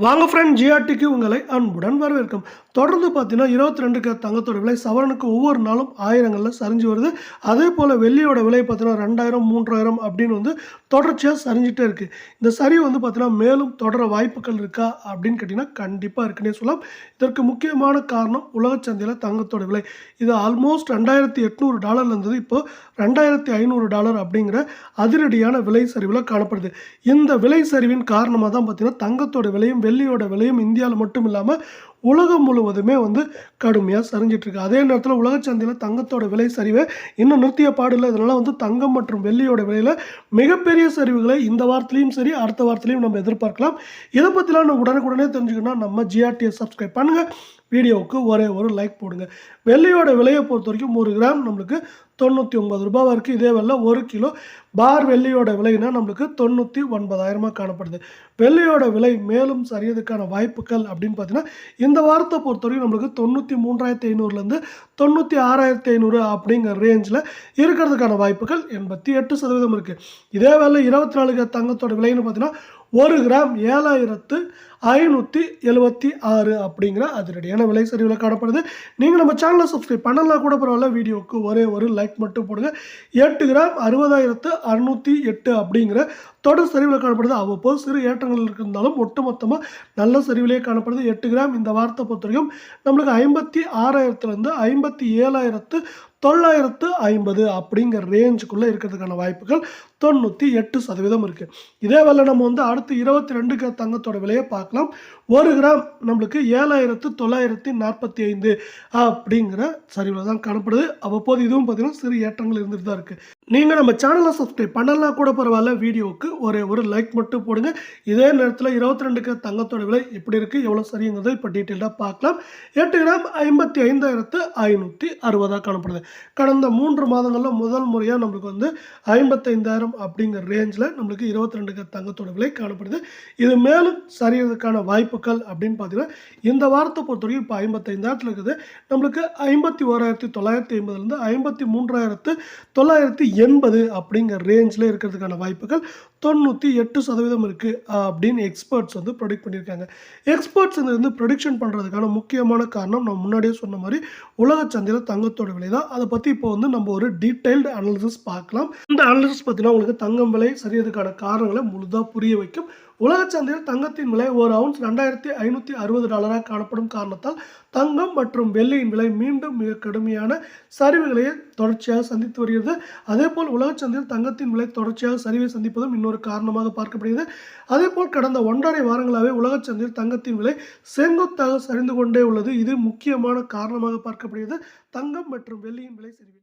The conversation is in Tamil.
வாங்க ஃப்ரெண்ட் ஜிஆர்டிக்கு உங்களை அன்புடன் வரவேற்கும். தொடர்ந்து பார்த்தீங்கன்னா இருபத்தி ரெண்டுக்கு தங்கத்தோட விலை சவரனுக்கு ஒவ்வொரு நாளும் ஆயிரங்களில் சரிஞ்சு வருது. அதே போல் வெள்ளியோட விலை பார்த்தீங்கன்னா ரெண்டாயிரம் மூன்றாயிரம் அப்படின்னு வந்து தொடர்ச்சியாக சரிஞ்சிட்டே இருக்குது இந்த சரிவு வந்து பார்த்தீங்கன்னா மேலும் தொடர வாய்ப்புகள் இருக்கா அப்படின்னு கேட்டிங்கன்னா கண்டிப்பாக இருக்குன்னே சொல்லலாம். இதற்கு முக்கியமான காரணம் உலக சந்தையில் தங்கத்தோட விலை. இது ஆல்மோஸ்ட் ரெண்டாயிரத்தி எட்நூறு டாலர்ல இருந்தது. இப்போ ரெண்டாயிரத்தி ஐநூறு டாலர் அப்படிங்கிற அதிரடியான விலை சரிவில் காணப்படுது. இந்த விலை சரிவின் காரணமாக தான் பார்த்தீங்கன்னா தங்கத்தோட விலையும் வெள்ளியோட விலையும் இந்தியாவில் மட்டும் இல்லாமல் உலகம் முழுவதுமே வந்து கடுமையாக சரிஞ்சிட்ருக்கு. அதே நேரத்தில் உலக சந்தையில் தங்கத்தோட விலை சரிவை இன்னும் நிறுத்திய பாடில்லை இதனால் வந்து தங்கம் மற்றும் வெள்ளியோட விலையில் மிகப்பெரிய சரிவுகளை இந்த வாரத்துலேயும் சரி அடுத்த வாரத்துலேயும் நம்ம எதிர்பார்க்கலாம். இதை பற்றிலாம் நம்ம உடனுக்குடனே தெரிஞ்சுக்கணும் நம்ம ஜிஆர்டிஎஸ் சப்ஸ்கிரைப் பண்ணுங்கள் வீடியோவுக்கு ஒரே ஒரு லைக் போடுங்க. வெள்ளியோட விலையை பொறுத்த வரைக்கும் ஒரு கிராம் நம்மளுக்கு தொண்ணூற்றி ஒன்பது ரூபாவாக இருக்குது இதே வெள்ளை ஒரு கிலோ பார் வெள்ளியோட விலைனா நம்மளுக்கு தொண்ணூற்றி ஒன்பதாயிரமாக காணப்படுது. வெள்ளியோட விலை மேலும் சரியதுக்கான வாய்ப்புகள் அப்படின்னு பார்த்தீங்கன்னா இந்த வாரத்தை பொறுத்தவரைக்கும் நம்மளுக்கு தொண்ணூற்றி மூன்றாயிரத்தி ஐநூறுலேருந்து தொண்ணூற்றி ஆறாயிரத்தி ஐநூறு அப்படிங்கிற ரேஞ்சில் இருக்கிறதுக்கான வாய்ப்புகள் எண்பத்தி எட்டு சதவீதம் இருக்குது இதே வேலை இருபத்தி நாலு தங்கத்தோட விலைன்னு பார்த்தீங்கன்னா ஒரு கிராம் ஏழாயிரத்து ஐநூற்றி எழுபத்தி ஆறு அப்படிங்கிற அதிரடியான விலை சரிவில் காணப்படுது. நீங்கள் நம்ம சேனலை சப்ஸ்கிரைப் பண்ணலாம் கூட பரவாயில்ல வீடியோவுக்கு ஒரே ஒரு லைக் மட்டும் போடுங்க. எட்டு கிராம் அறுபதாயிரத்து அறுநூற்றி எட்டு அப்படிங்கிற தொடர் சரிவில் காணப்படுது. அவ்வப்போது சிறு ஏற்றங்கள் இருந்தாலும் ஒட்டுமொத்தமாக நல்ல சரிவிலே காணப்படுது. எட்டு கிராம் இந்த வார்த்தை பொறுத்த வரைக்கும் நம்மளுக்கு ஐம்பத்தி ஆறாயிரத்துலேருந்து ஐம்பத்தி ஏழாயிரத்து தொள்ளாயிரத்து ஐம்பது அப்படிங்கிற ரேஞ்சுக்குள்ளே இருக்கிறதுக்கான வாய்ப்புகள் தொண்ணூற்றி எட்டு சதவீதம் இருக்குது இதே வேலை நம்ம வந்து அடுத்து இருபத்தி ரெண்டு கிராம் தங்கத்தோட விலையை பார்க்கலாம். ஒரு கிராம் நம்மளுக்கு ஏழாயிரத்து தொள்ளாயிரத்தி நாற்பத்தி ஐந்து அப்படிங்கிற சரிவில் தான் காணப்படுது. அவ்வப்போது இதுவும் பார்த்திங்கன்னா சிறு ஏற்றங்கள் இருந்துட்டு தான் இருக்குது நீங்கள் நம்ம சேனலை சப்ஸ்கிரைப் பண்ணலாம் கூட பரவாயில்ல வீடியோவுக்கு ஒரே ஒரு லைக் மட்டும் போடுங்க. இதே நேரத்தில் இருபத்தி ரெண்டுக்கு தங்கத்தோட விலை எப்படி இருக்குது எவ்வளோ சரிங்கிறத இப்போ டீட்டெயிலாக பார்க்கலாம். எட்டு கிராம் ஐம்பத்தி ஐந்தாயிரத்து ஐநூற்றி அறுபதாக காணப்படுது. கடந்த மூன்று மாதங்களில் முதல் முறையாக நம்மளுக்கு வந்து ஐம்பத்தைந்தாயிரம் அப்படிங்கிற ரேஞ்சில் நம்மளுக்கு இருபத்தி ரெண்டுக்கு தங்கத்தோட விலை காணப்படுது. இது மேலும் சரியறதுக்கான வாய்ப்புகள் அப்படின்னு பார்த்தீங்கன்னா இந்த வாரத்தை பொறுத்த வரைக்கும் இப்போ ஐம்பத்தைந்தாயிரத்தில் இருக்குது. நம்மளுக்கு ஐம்பத்தி ஓராயிரத்தி தொள்ளாயிரத்தி ஐம்பதுலேருந்து ஐம்பத்தி மூன்றாயிரத்து தொள்ளாயிரத்தி எண்பது அப்படிங்கிற ரேஞ்சில் இருக்கிறதுக்கான வாய்ப்புகள் தொண்ணூற்றி எட்டு சதவீதம் இருக்குது அப்படின்னு எக்ஸ்பர்ட்ஸ் வந்து ப்ரொடிக்ட் பண்ணியிருக்காங்க. எக்ஸ்பர்ட்ஸ் இந்த வந்து ப்ரொடிக்ஷன் பண்ணுறதுக்கான முக்கியமான காரணம் நான் முன்னாடியே சொன்ன மாதிரி உலக சந்தையில் தங்கத்தோட விலை தான். அதை பற்றி இப்போ வந்து நம்ம ஒரு டீட்டெயில்டு அனாலிசிஸ் பார்க்கலாம். இந்த அனாலிசிஸ் பார்த்தீங்கன்னா உங்களுக்கு தங்கம் விலை சரியதுக்கான காரணங்களை முழுதாக புரிய வைக்கும். உலக சந்தையில் தங்கத்தின் விலை ஒரு அவுன்ஸ் ரெண்டாயிரத்தி ஐநூற்றி அறுபது டாலராக காணப்படும் காரணத்தால் தங்கம் மற்றும் வெள்ளியின் விலை மீண்டும் மிக கடுமையான சரிவுகளை தொடர்ச்சியாக சந்தித்து வருகிறது. அதேபோல் உலக சந்தையில் தங்கத்தின் விலை தொடர்ச்சியாக சரிவை சந்திப்பதும் இன்னொரு காரணமாக பார்க்கப்படுகிறது. அதேபோல் கடந்த ஒன்றரை வாரங்களாகவே உலக சந்தையில் தங்கத்தின் விலை செங்குத்தாக சரிந்து கொண்டே உள்ளது. இது முக்கியமான காரணமாக பார்க்கப்படுகிறது. தங்கம் மற்றும் வெள்ளியின் விலை சரிவு